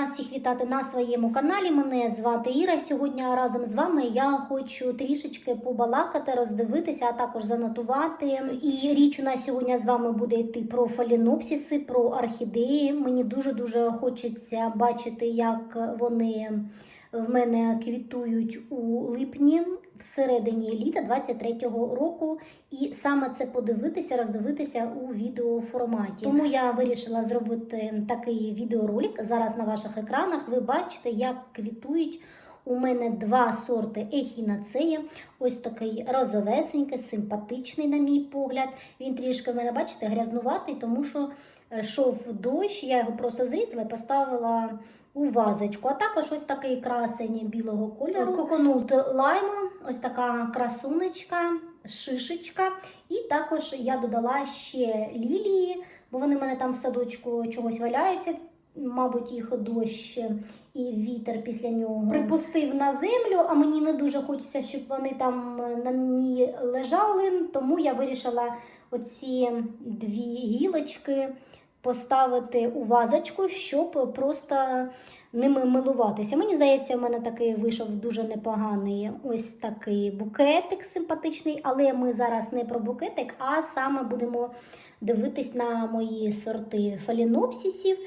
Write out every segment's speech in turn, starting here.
вас всіх вітати на своєму каналі. Мене звати Іра. Сьогодні разом з вами я хочу трішечки побалакати, роздивитися, а також занотувати. І річ у нас сьогодні з вами буде йти про фалінопсіси, про орхідеї. Мені дуже дуже хочеться бачити, як вони в мене квітують у липні. Всередині літа 23-го року, і саме це подивитися, роздивитися у відеоформаті. Тому я вирішила зробити такий відеоролик. Зараз на ваших екранах ви бачите, як квітують у мене два сорти ехінацеї. Ось такий розовесенький, симпатичний, на мій погляд. Він трішки в мене, бачите, грязнуватий, тому що йшов дощ, я його просто зрізала і поставила у вазочку. А також ось такий красень білого кольору. Коконут лайма, ось така красунечка, шишечка. І також я додала ще лілії, бо вони в мене там в садочку чогось валяються. Мабуть, їх дощ і вітер після нього припустив на землю, а мені не дуже хочеться, щоб вони там на ній лежали. Тому я вирішила оці дві гілочки поставити у вазочку, щоб просто ними милуватися. Мені здається, в мене такий вийшов дуже непоганий ось такий букетик симпатичний, але ми зараз не про букетик, а саме будемо дивитись на мої сорти фалінопсисів.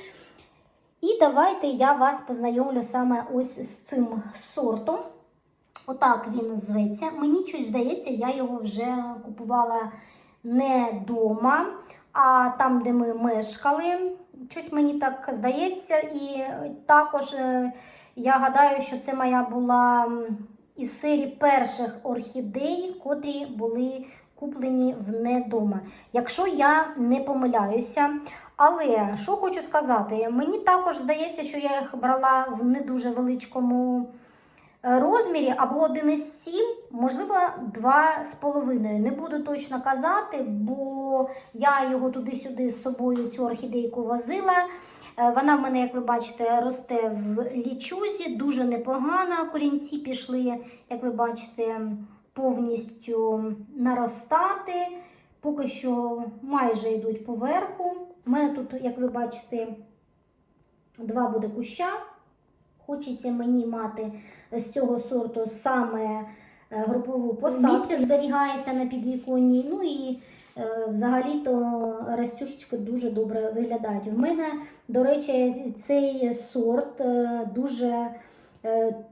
І давайте я вас познайомлю саме ось з цим сортом. Отак він зветься. Мені щось здається, я його вже купувала не вдома, а там, де ми мешкали. Щось мені так здається. І також е, я гадаю, що це моя була із серії перших орхідей, котрі були куплені в недома. Якщо я не помиляюся. Але що хочу сказати, мені також здається, що я їх брала в не дуже величкому розмірі, або 1,7, можливо, 2,5. Не буду точно казати, бо я його туди-сюди з собою цю орхідейку возила. Е, Вона в мене, як ви бачите, росте в лічузі, дуже непогана. Корінці пішли, як ви бачите, повністю наростати. Поки що майже йдуть поверху. У мене тут, як ви бачите, два буде куща. Хочеться мені мати з цього сорту саме е, групову посадку. Місце зберігається на підвіконні. Ну і е, взагалі-то растюшечки дуже добре виглядають. В мене, до речі, цей сорт е, дуже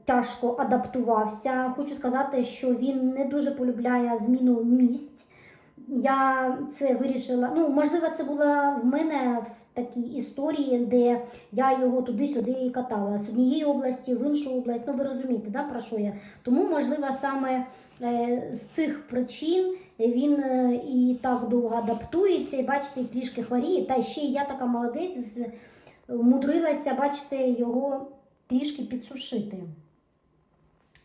тяжко адаптувався. Хочу сказати, що він не дуже полюбляє зміну місць. Я це вирішила. Ну, можливо, це було в мене в такій історії, де я його туди-сюди катала з однієї області в іншу область. Ну, ви розумієте, да, про що я? Тому, можливо, саме е, з цих причин він е, і так довго адаптується, і бачите, трішки хворіє. Та ще я така молодець, мудрилася, бачите, його трішки підсушити.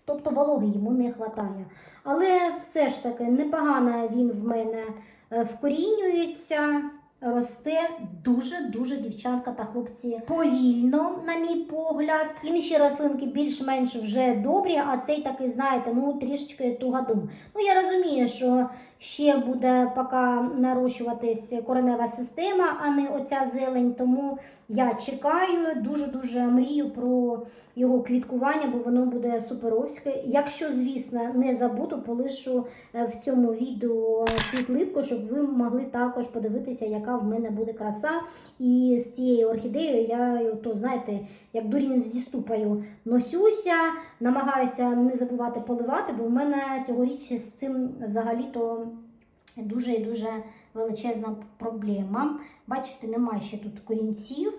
Тобто вологи йому не вистачає. Але все ж таки непогано він в мене е, вкорінюється, росте дуже-дуже дівчатка та хлопці повільно, на мій погляд. Інші рослинки більш-менш вже добрі, а цей такий, знаєте, ну трішечки тугодум. Ну я розумію, що ще буде поки нарощуватись коренева система, а не оця зелень. Тому я чекаю, дуже-дуже мрію про його квіткування, бо воно буде суперовське. Якщо, звісно, не забуду, полишу е, в цьому відео світлинку, щоб ви могли також подивитися, яка в мене буде краса. І з цією орхідеєю я, то знаєте, як дурінь зі ступою носюся, намагаюся не забувати поливати, бо в мене цьогоріч з цим взагалі-то дуже і дуже величезна проблема. Бачите, немає ще тут корінців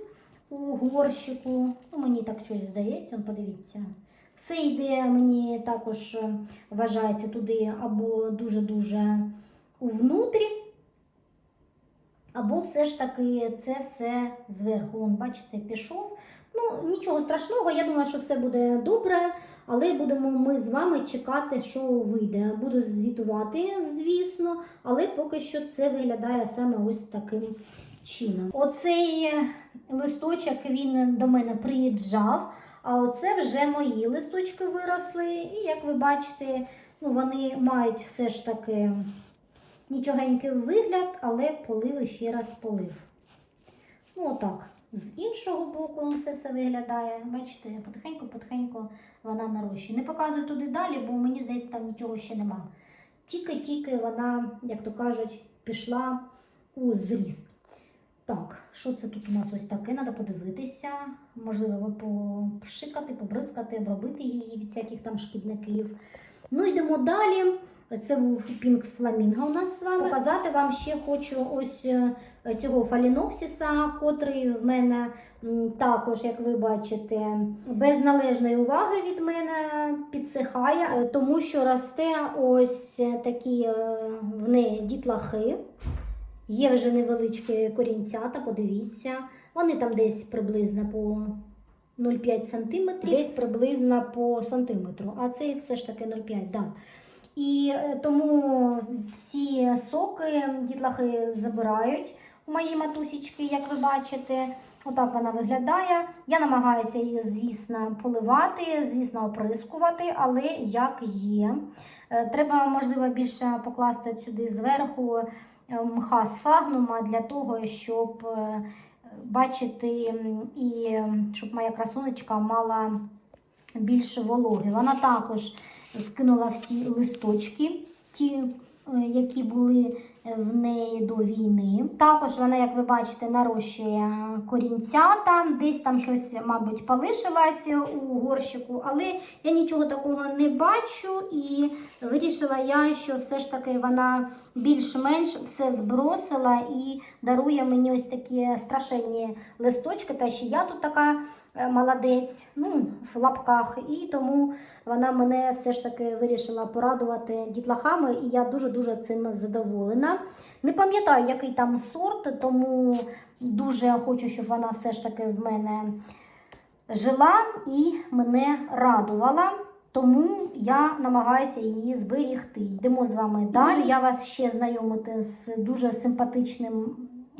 у горщику. Ну, мені так щось здається, подивіться. Все йде, мені також вважається туди або дуже-дуже увнутрі, або все ж таки це все зверху. Вон, бачите, пішов. Ну, нічого страшного, я думаю, що все буде добре, але будемо ми з вами чекати, що вийде. Буду звітувати, звісно, але поки що це виглядає саме ось таким чином. Оцей листочок він до мене приїжджав, а оце вже мої листочки виросли. І як ви бачите, ну, вони мають все ж таки нічогенький вигляд, але полив і ще раз полив. Ну, отак. з іншого боку це все виглядає. Бачите, потихеньку-потихеньку вона нарощує. Не показую туди далі, бо мені здається, там нічого ще нема. Тільки-тільки вона, як то кажуть, пішла у зріст. Так, що це тут у нас ось таке? Треба подивитися. Можливо, попшикати, побризкати, обробити її від всяких там шкідників. Ну, йдемо далі. Це був пінк фламінго у нас з вами. Показати вам ще хочу ось е, цього фалінопсіса, котрий в мене також, як ви бачите, без належної уваги від мене підсихає, е, тому що росте ось такі е, в неї дітлахи. Є вже невеличкі корінцята, подивіться. Вони там десь приблизно по 0,5 см, десь приблизно по сантиметру, а це все ж таки 0,5 да. І е, тому всі соки дітлахи забирають у моїй матусічки, як ви бачите. Отак вона виглядає. Я намагаюся її, звісно, поливати, звісно, оприскувати, але як є. Е, Треба, можливо, більше покласти сюди зверху е, мха з фагнума для того, щоб бачити і щоб моя красунечка мала більше вологи. Вона також скинула всі листочки, ті, е, які були в неї до війни. Також вона, як ви бачите, нарощує корінцята, десь там щось, мабуть, полишилось у горщику, але я нічого такого не бачу і вирішила я, що все ж таки вона більш-менш все збросила і дарує мені ось такі страшенні листочки. Та ще я тут така е, молодець, ну, в лапках, і тому вона мене все ж таки вирішила порадувати дітлахами, і я дуже-дуже цим задоволена. Не пам'ятаю, який там сорт, тому дуже хочу, щоб вона все ж таки в мене жила і мене радувала. Тому я намагаюся її зберігти. Йдемо з вами далі. Я вас ще знайомити з дуже симпатичним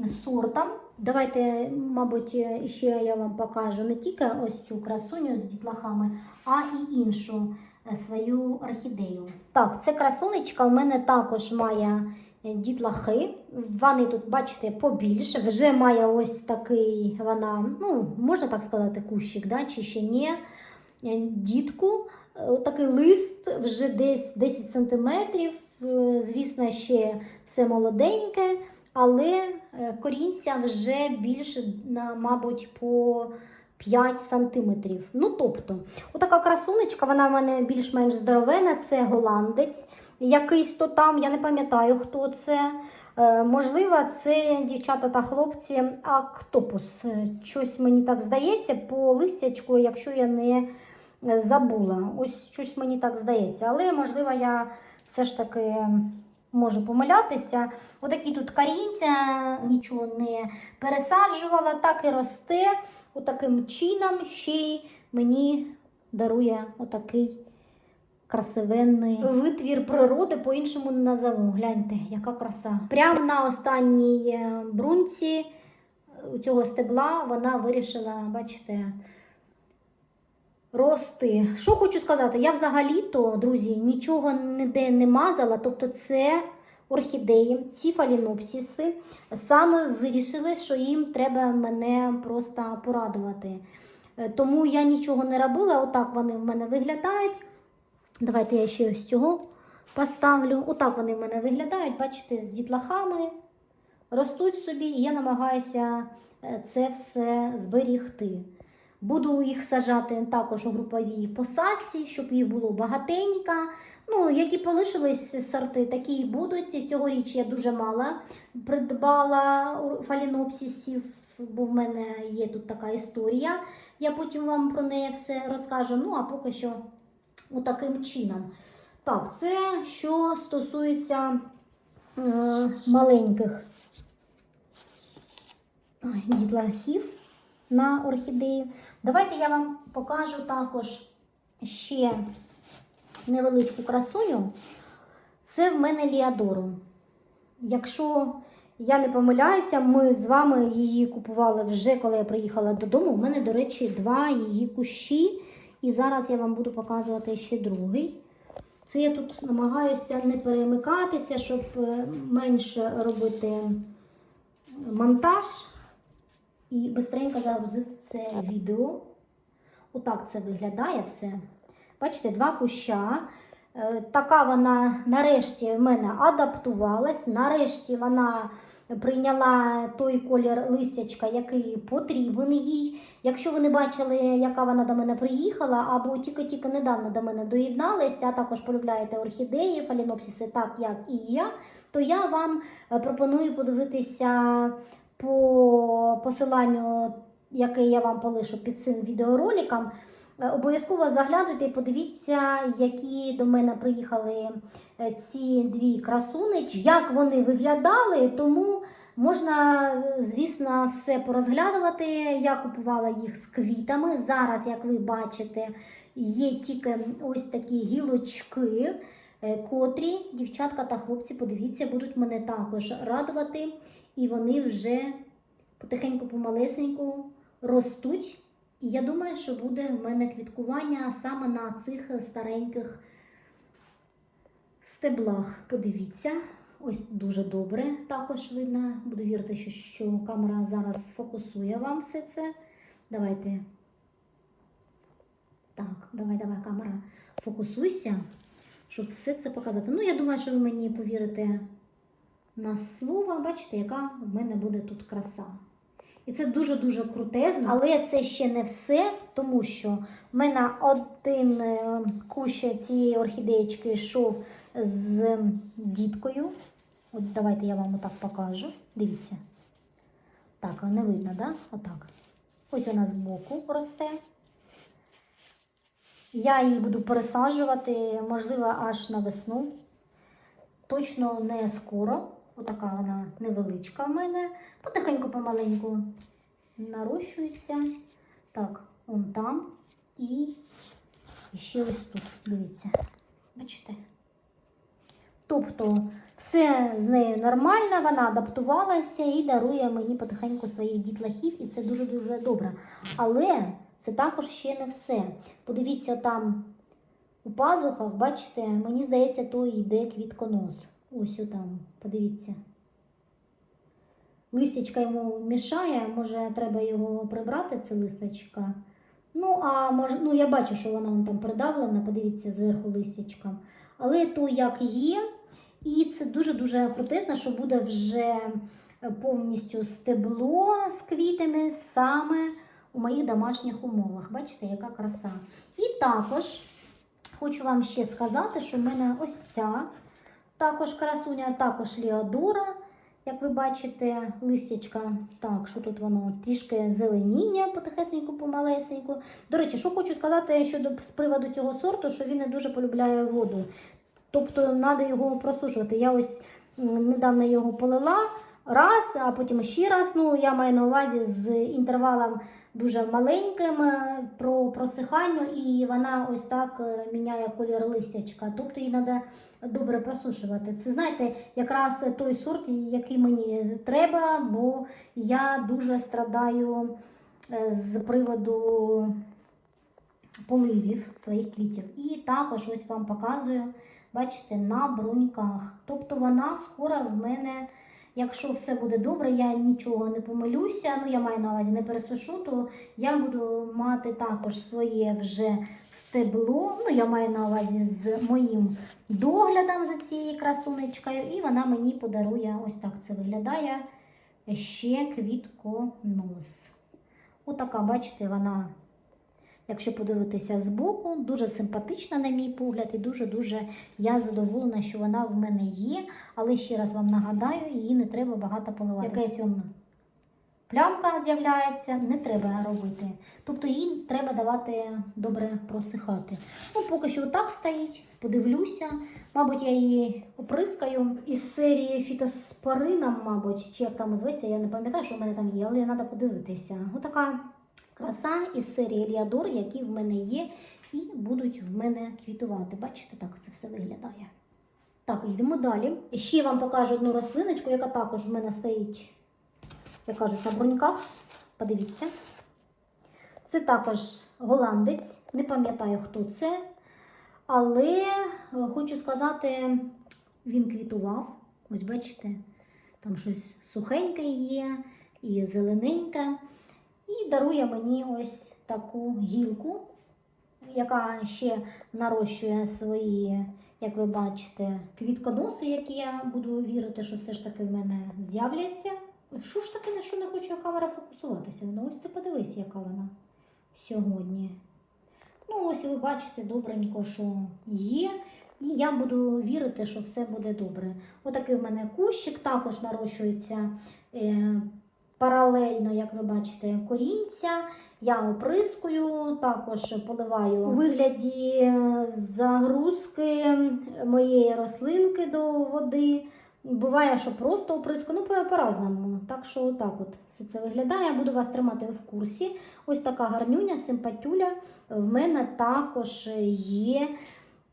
сортом. Давайте, мабуть, ще я вам покажу не тільки ось цю красуню з дітлахами, а і іншу е, свою орхідею. Так, це красунечка у мене також має е, дітлахи. Вони тут, бачите, побільше. Вже має ось такий вона, ну, можна так сказати, кущик, да, чи ще ні. Е, Дітку. Е, Такий лист вже десь 10 сантиметрів. Е, Звісно, ще все молоденьке, але е, корінця вже більше, мабуть, по 5 сантиметрів. Ну, тобто, отака красунечка, вона в мене більш-менш здоровена, це голландець. Якийсь то там, я не пам'ятаю, хто це. Е, Можливо, це дівчата та хлопці Актопус. Щось мені так здається, по листячку, якщо я не забула. Ось щось мені так здається. Але, можливо, я все ж таки можу помилятися. Отакі тут корінця, нічого не пересаджувала, так і росте. Отаким чином ще й мені дарує отакий красивенний витвір природи, по-іншому не назову. Гляньте, яка краса. Прямо на останній е, брунці цього стебла вона вирішила, бачите, рости. Що хочу сказати, я взагалі-то, друзі, нічого ніде не мазала, тобто це орхідеї, ці фалінопсіси саме вирішили, що їм треба мене просто порадувати. Е, Тому я нічого не робила, отак вони в мене виглядають. Давайте я ще ось цього поставлю. Отак вони в мене виглядають, бачите, з дітлахами. Ростуть собі, і я намагаюся е, це все зберігти. Буду їх саджати також у груповій посадці, щоб їх було багатенько. Ну, які полишились сорти, такі і будуть. Цьогоріч я дуже мало придбала фалінопсисів, бо в мене є тут така історія. Я потім вам про неї все розкажу. Ну, а поки що отаким чином. Так, це що стосується е, маленьких дітлахів на орхідеї. Давайте я вам покажу також ще невеличку красуню. Це в мене Ліадору. Якщо я не помиляюся, ми з вами її купували вже, коли я приїхала додому. У мене, до речі, два її кущі. І зараз я вам буду показувати ще другий. Це я тут намагаюся не перемикатися, щоб е, менше робити монтаж. І швидко загрузити це відео. Отак це виглядає все. Бачите, два куща. Е, Така вона нарешті в мене адаптувалась. Нарешті вона прийняла той колір листячка, який потрібен їй. Якщо ви не бачили, яка вона до мене приїхала, або тільки-тільки недавно до мене доєдналися, а також полюбляєте орхідеї, фалінопсиси, так як і я, то я вам пропоную подивитися по посиланню, яке я вам полишу під цим відеороликом. Е, Обов'язково заглядуйте і подивіться, які до мене приїхали е, ці дві красунички, як вони виглядали, тому можна, е, звісно, все порозглядувати. Я купувала їх з квітами. Зараз, як ви бачите, є тільки ось такі гілочки, котрі дівчатка та хлопці, подивіться, будуть мене також радувати. І вони вже потихеньку помалесеньку ростуть. І я думаю, що буде в мене квіткування саме на цих стареньких стеблах. Подивіться, ось дуже добре також видно. Буду вірити, що, що камера зараз сфокусує вам все це. Давайте. Так, давай, давай, камера, фокусуйся, щоб все це показати. Ну, я думаю, що ви мені повірите на слово. Бачите, яка в мене буде тут краса. І це дуже-дуже крутезно, але це ще не все, тому що в мене один е, кущ цієї орхідеєчки йшов з діткою. От давайте я вам отак покажу. Дивіться. Так, не видно, да? Отак. Ось вона збоку росте. Я її буду пересаджувати, можливо, аж на весну. Точно не скоро. Отака вона невеличка в мене. Потихеньку помаленьку нарощується. Так, он там і ще ось тут. Дивіться. Бачите? Тобто, все з нею нормально, вона адаптувалася і дарує мені потихеньку своїх дітлахів, і це дуже-дуже добре. Але це також ще не все. Подивіться, там у пазухах, бачите, мені здається, то йде квітконос. Ось отам, подивіться. Листячка йому мішає, може треба його прибрати, це листочка. Ну, а може, ну я бачу, що вона вон там придавлена, подивіться зверху листячка. Але то як є, і це дуже-дуже крутезно, що буде вже повністю стебло з квітами саме у моїх домашніх умовах. Бачите, яка краса. І також хочу вам ще сказати, що в мене ось ця також красуня, також Ліадора. Як ви бачите, листячка, так, що тут воно трішки зеленіння потихесеньку, помалесеньку. До речі, що хочу сказати щодо з приводу цього сорту, що він не дуже полюбляє воду. Тобто треба його просушувати. Я ось недавно його полила раз, а потім ще раз. Ну, я маю на увазі з інтервалом дуже маленьким е, про просихання, і вона ось так е, міняє колір листячка. Тобто її треба добре просушувати. Це знаєте, якраз той сорт, який мені треба, бо я дуже страдаю е, з приводу поливів своїх квітів. І також ось вам показую, бачите, на бруньках. Тобто вона скоро в мене. Якщо все буде добре, я нічого не помилюся, ну я маю на увазі не пересушу, то я буду мати також своє вже стебло. Ну, я маю на увазі з моїм доглядом за цією красунечкою, і вона мені подарує ось так це виглядає ще квітконос. Отака, бачите, вона, якщо подивитися збоку, дуже симпатична, на мій погляд, і дуже-дуже я задоволена, що вона в мене є. Але ще раз вам нагадаю, її не треба багато поливати. Якась он плямка з'являється, не треба робити. Тобто їй треба давати добре просихати. Ну, поки що отак стоїть, подивлюся. Мабуть, я її оприскаю із серії фітоспорина, мабуть, чи як там зветься, я не пам'ятаю, що в мене там є, але треба подивитися. Отака краса із серії Еліадор, які в мене є, і будуть в мене квітувати. Бачите, так це все виглядає. Так, йдемо далі. Ще вам покажу одну рослиночку, яка також в мене стоїть, як кажуть, на бруньках. Подивіться. Це також голландець, не пам'ятаю, хто це. Але е, хочу сказати, він квітував. Ось бачите, там щось сухеньке є і зелененьке. І дарує мені ось таку гілку, яка ще нарощує свої, як ви бачите, квітконоси, які я буду вірити, що все ж таки в мене з'являться. Що ж таке, на що не хоче камера фокусуватися? Ну ось ти подивись, яка вона сьогодні. Ну, ось ви бачите добренько, що є. І я буду вірити, що все буде добре. Отакий в мене кущик, також нарощується е, паралельно, як ви бачите, корінця. Я оприскую, також поливаю у вигляді е, загрузки моєї рослинки до води. Буває, що просто оприскую, ну по- по-разному. Так що отак от все це виглядає. Я буду вас тримати в курсі. Ось така гарнюня, симпатюля в мене також є,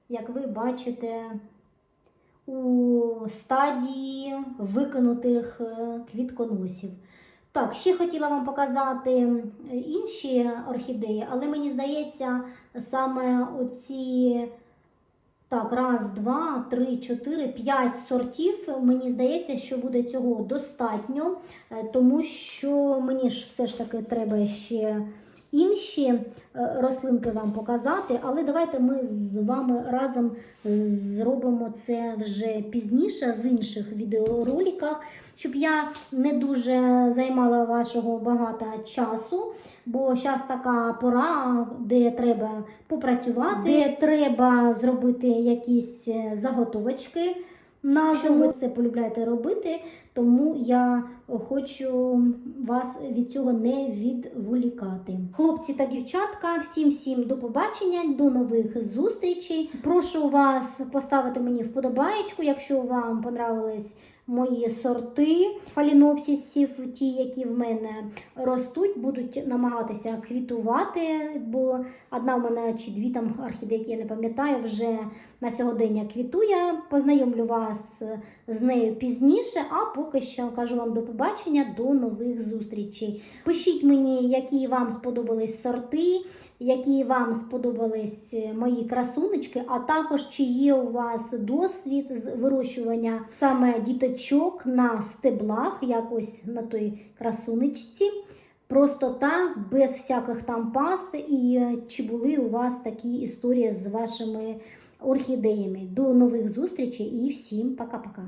як ви бачите, у стадії викинутих е, квітконосів. Так, ще хотіла вам показати інші орхідеї, але мені здається, саме оці так, раз, два, три, чотири, п'ять сортів. Мені здається, що буде цього достатньо, е, тому що мені ж все ж таки треба ще інші е, рослинки вам показати. Але давайте ми з вами разом зробимо це вже пізніше в інших відеороликах, щоб я не дуже займала вашого багато часу. Бо зараз така пора, де треба попрацювати, де треба зробити якісь е, заготовочки. На що ви це полюбляєте робити, тому я хочу вас від цього не відволікати. Хлопці та дівчатка, всім всім до побачення, до нових зустрічей. Прошу вас поставити мені вподобаєчку, якщо вам понравились мої сорти фалінопсисів, ті, які в мене ростуть, будуть намагатися квітувати, бо одна в мене чи дві там орхідейки, я не пам'ятаю, вже на сьогодення квітує. Познайомлю вас з нею пізніше, а поки що кажу вам до побачення, до нових зустрічей. Пишіть мені, які вам сподобались сорти, які вам сподобались мої красунечки, а також чи є у вас досвід з вирощування саме діточок на стеблах, якось на той красунечці. Просто так, без всяких там паст, і е, чи були у вас такі історії з вашими орхідеями. До нових зустрічей і всім пока-пока.